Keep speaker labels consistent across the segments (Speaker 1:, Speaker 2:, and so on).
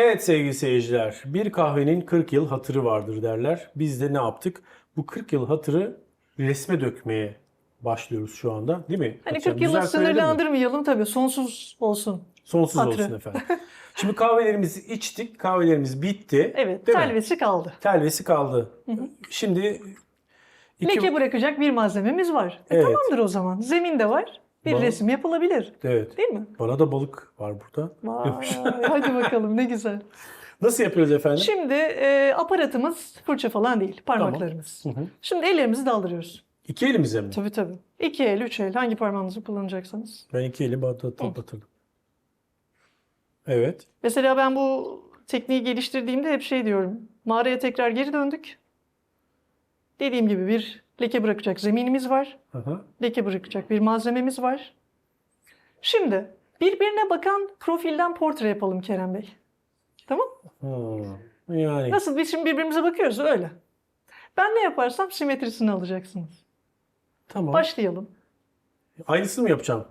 Speaker 1: Evet sevgili seyirciler, bir kahvenin 40 yıl hatırı vardır derler. Biz de ne yaptık? Bu 40 yıl hatırı resme dökmeye başlıyoruz şu anda değil mi?
Speaker 2: Hani
Speaker 1: Hatice
Speaker 2: 40
Speaker 1: Hanım?
Speaker 2: yılı
Speaker 1: Güzel söyledin mi?
Speaker 2: sınırlandırmayalım tabii. Sonsuz olsun.
Speaker 1: Sonsuz
Speaker 2: hatırı.
Speaker 1: olsun efendim. Şimdi kahvelerimizi içtik, kahvelerimiz bitti.
Speaker 2: Evet.
Speaker 1: Değil mi?
Speaker 2: telvesi kaldı.
Speaker 1: Telvesi kaldı.
Speaker 2: Hı hı.
Speaker 1: Şimdi iki...
Speaker 2: Leke bırakacak bir malzememiz var. E
Speaker 1: Evet.
Speaker 2: tamamdır o zaman. Zemin de var. Bir
Speaker 1: Bana-
Speaker 2: resim yapılabilir.
Speaker 1: Evet.
Speaker 2: Değil mi?
Speaker 1: Bana da balık var burada.
Speaker 2: Vay, hadi bakalım ne güzel.
Speaker 1: Nasıl yapıyoruz efendim?
Speaker 2: Şimdi e, aparatımız fırça falan değil. Parmaklarımız.
Speaker 1: Hı hı.
Speaker 2: Şimdi ellerimizi daldırıyoruz.
Speaker 1: İki elimize mi?
Speaker 2: Tabii tabii. İki el, üç el hangi parmağınızı kullanacaksanız.
Speaker 1: Ben iki eli batı- batırdım. Evet.
Speaker 2: Mesela ben bu tekniği geliştirdiğimde hep şey diyorum. Mağaraya tekrar geri döndük. Dediğim gibi bir leke bırakacak zeminimiz var.
Speaker 1: Aha.
Speaker 2: Leke bırakacak bir malzememiz var. Şimdi birbirine bakan profilden portre yapalım Kerem Bey. Tamam?
Speaker 1: Hmm. Yani
Speaker 2: Nasıl biz şimdi birbirimize bakıyoruz öyle. Ben ne yaparsam simetrisini alacaksınız.
Speaker 1: tamam.
Speaker 2: Başlayalım.
Speaker 1: Aynısını mı yapacağım?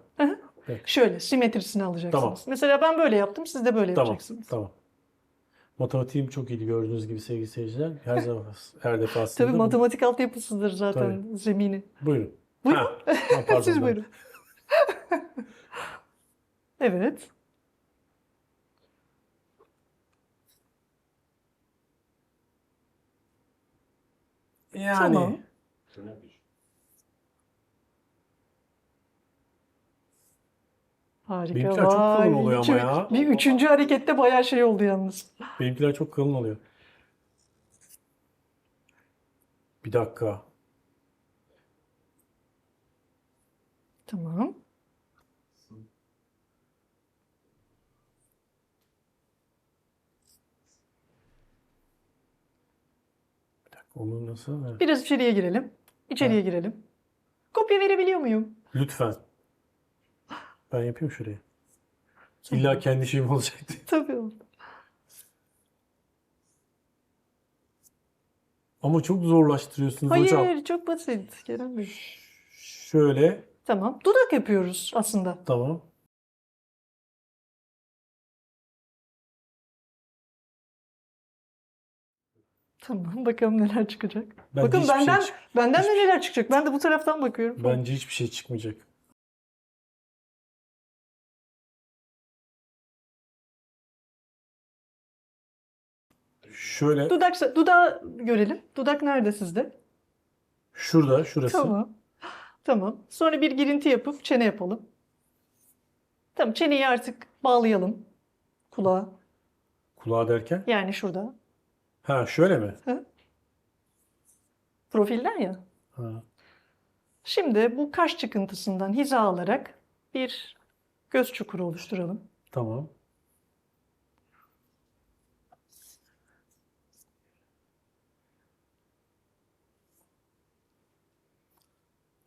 Speaker 2: Şöyle simetrisini alacaksınız.
Speaker 1: Tamam.
Speaker 2: Mesela ben böyle yaptım siz de böyle
Speaker 1: Tamam.
Speaker 2: yapacaksınız.
Speaker 1: Tamam. Matematiğim çok iyiydi gördüğünüz gibi sevgili seyirciler. Her zaman her defasında.
Speaker 2: Tabii matematik altyapısıdır zaten zemini.
Speaker 1: Buyurun.
Speaker 2: Buyurun.
Speaker 1: Ha, ha, pardon,
Speaker 2: Siz buyurun. evet.
Speaker 1: Yani
Speaker 2: Tamam. Harika.
Speaker 1: Benimkiler çok kalın
Speaker 2: Vay,
Speaker 1: oluyor ama ya.
Speaker 2: Bir üçüncü harekette bayağı şey oldu yalnız.
Speaker 1: benimkiler çok kalın oluyor. Bir dakika.
Speaker 2: Tamam.
Speaker 1: Bir dakika. Onu nasıl?
Speaker 2: Biraz içeriye girelim. İçeriye girelim. Kopya verebiliyor muyum?
Speaker 1: Lütfen. Ben yapayım şurayı. İlla kendi şeyim olacaktı.
Speaker 2: Tabii oldu.
Speaker 1: Ama çok zorlaştırıyorsunuz
Speaker 2: Hayır
Speaker 1: hocam.
Speaker 2: çok basit Kerem Bey.
Speaker 1: Şöyle.
Speaker 2: Tamam. Dudak yapıyoruz aslında.
Speaker 1: Tamam.
Speaker 2: Tamam. Bakalım neler çıkacak.
Speaker 1: Bence
Speaker 2: Bakın
Speaker 1: şey
Speaker 2: benden
Speaker 1: çık-
Speaker 2: benden de
Speaker 1: hiçbir-
Speaker 2: neler çıkacak. Ben de bu taraftan bakıyorum.
Speaker 1: Bence hiçbir şey çıkmayacak. Şöyle
Speaker 2: Dudak dudağı görelim. Dudak nerede sizde?
Speaker 1: şurada şurası.
Speaker 2: Tamam. Tamam. Sonra bir girinti yapıp çene yapalım. Tamam. Çeneyi artık bağlayalım. Kulağa.
Speaker 1: Kulağa derken.
Speaker 2: Yani şurada.
Speaker 1: Ha şöyle mi?
Speaker 2: Profilden ya.
Speaker 1: Ha.
Speaker 2: Şimdi bu kaş çıkıntısından hiza alarak bir göz çukuru oluşturalım.
Speaker 1: Tamam.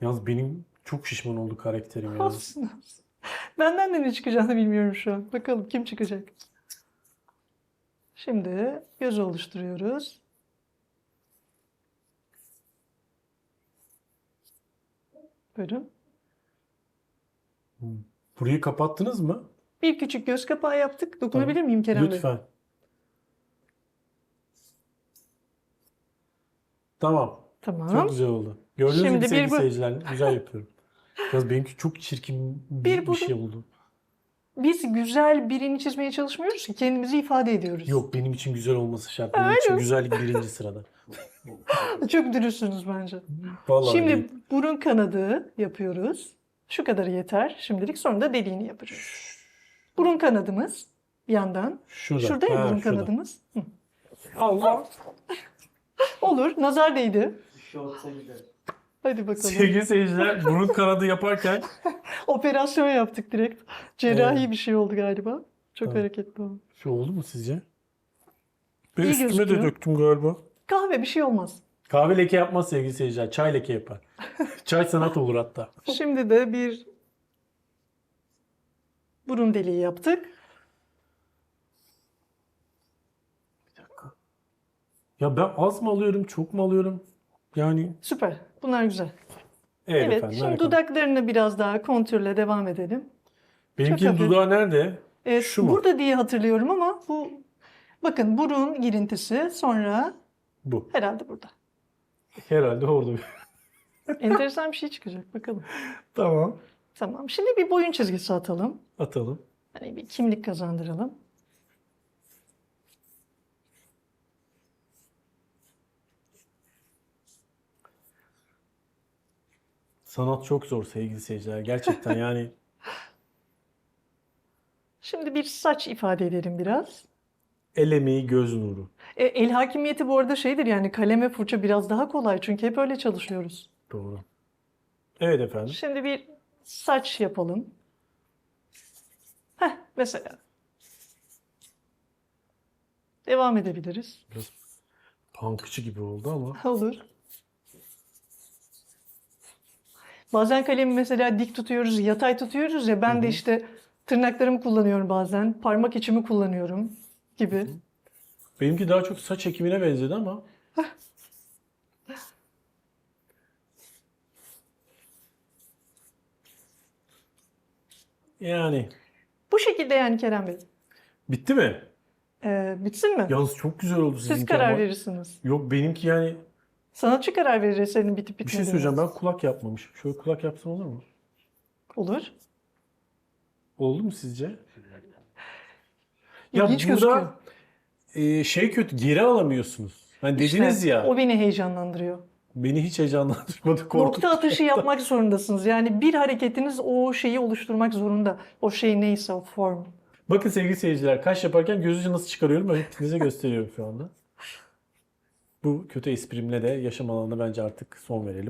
Speaker 1: Yalnız benim çok şişman oldu karakterim ya.
Speaker 2: Olsun olsun. Benden de ne çıkacağını bilmiyorum şu an. Bakalım kim çıkacak. Şimdi göz oluşturuyoruz. Buyurun.
Speaker 1: Burayı kapattınız mı?
Speaker 2: Bir küçük göz kapağı yaptık. Dokunabilir miyim Kerem Bey?
Speaker 1: Lütfen. Tamam.
Speaker 2: Tamam.
Speaker 1: Çok güzel oldu. Gördüğünüz
Speaker 2: Şimdi
Speaker 1: gibi
Speaker 2: bir
Speaker 1: sevgili
Speaker 2: bu-
Speaker 1: seyirciler güzel yapıyorum. Yalnız benimki çok çirkin bir,
Speaker 2: Bir
Speaker 1: bir şey oldu.
Speaker 2: Biz güzel birini çizmeye çalışmıyoruz ki kendimizi ifade ediyoruz.
Speaker 1: Yok benim için güzel olması şart. Benim için güzellik birinci sırada.
Speaker 2: Çok dürüstsünüz bence.
Speaker 1: Vallahi
Speaker 2: Şimdi
Speaker 1: değil.
Speaker 2: burun kanadı yapıyoruz. Şu kadarı yeter. Şimdilik sonra da deliğini yapacağız. Burun kanadımız bir yandan.
Speaker 1: şurada.
Speaker 2: Şurada ya
Speaker 1: Ha,
Speaker 2: burun
Speaker 1: şurada.
Speaker 2: kanadımız. Hı.
Speaker 1: Allah.
Speaker 2: Olur. Nazar değdi. Hadi bakalım.
Speaker 1: Sevgili seyirciler burun kanadı yaparken
Speaker 2: Operasyon yaptık direkt. Cerrahi
Speaker 1: Evet.
Speaker 2: bir şey oldu galiba. Çok
Speaker 1: Evet.
Speaker 2: hareketli oldu.
Speaker 1: şu oldu mu sizce? Ben
Speaker 2: İyi
Speaker 1: üstüme de
Speaker 2: gözüküyor.
Speaker 1: döktüm galiba.
Speaker 2: Kahve bir şey olmaz.
Speaker 1: Kahve leke yapmaz sevgili seyirciler. Çay leke yapar. Çay sanat olur hatta.
Speaker 2: Şimdi de bir burun deliği yaptık.
Speaker 1: Bir dakika. Ya ben az mı alıyorum, çok mu alıyorum? Yani
Speaker 2: Süper. Bunlar güzel.
Speaker 1: evet,
Speaker 2: Evet.
Speaker 1: efendim.
Speaker 2: şimdi
Speaker 1: harika.
Speaker 2: dudaklarını biraz daha kontürle devam edelim.
Speaker 1: Benimkinin dudağı nerede?
Speaker 2: Evet,
Speaker 1: Şu mu?
Speaker 2: burada diye hatırlıyorum ama bu Bakın burun girintisi sonra
Speaker 1: Bu.
Speaker 2: herhalde burada.
Speaker 1: Herhalde orada.
Speaker 2: Enteresan bir şey çıkacak bakalım.
Speaker 1: tamam.
Speaker 2: Tamam. Şimdi bir boyun çizgisi atalım.
Speaker 1: Atalım.
Speaker 2: Hani bir kimlik kazandıralım.
Speaker 1: Sanat çok zor sevgili seyirciler. Gerçekten yani
Speaker 2: Şimdi bir saç ifade edelim biraz.
Speaker 1: el emeği göz nuru.
Speaker 2: E, el hakimiyeti bu arada şeydir yani kalem ve fırça biraz daha kolay çünkü hep öyle çalışıyoruz.
Speaker 1: Doğru. Evet efendim.
Speaker 2: Şimdi bir saç yapalım. Heh, mesela. Devam edebiliriz.
Speaker 1: Biraz punkçı gibi oldu ama.
Speaker 2: Olur. Bazen kalemi mesela dik tutuyoruz, yatay tutuyoruz ya ben de işte tırnaklarımı kullanıyorum bazen, parmak içimi kullanıyorum gibi.
Speaker 1: Benimki daha çok saç ekimine benzedi ama. Yani
Speaker 2: Bu şekilde yani Kerem Bey.
Speaker 1: bitti mi?
Speaker 2: Ee, bitsin mi?
Speaker 1: Yalnız çok güzel oldu
Speaker 2: Siz
Speaker 1: sizinki
Speaker 2: karar
Speaker 1: ama.
Speaker 2: verirsiniz.
Speaker 1: Yok benimki yani
Speaker 2: Sanatçı karar verir senin bitip
Speaker 1: bir şey söyleyeceğim ben kulak yapmamışım. Şöyle kulak yapsam olur mu?
Speaker 2: Olur.
Speaker 1: Oldu mu sizce? Ya
Speaker 2: İlginç
Speaker 1: burada e, şey kötü geri alamıyorsunuz. Hani
Speaker 2: İşte
Speaker 1: dediniz ya
Speaker 2: O beni heyecanlandırıyor.
Speaker 1: beni hiç heyecanlandırmadı korkuttu.
Speaker 2: Nokta atışı yapmak zorundasınız. Yani bir hareketiniz o şeyi oluşturmak zorunda. O şey neyse o form.
Speaker 1: Bakın sevgili seyirciler kaş yaparken gözü nasıl çıkarıyorum hepinize gösteriyorum şu anda. Bu kötü esprimle de yaşam alanına bence artık son verelim.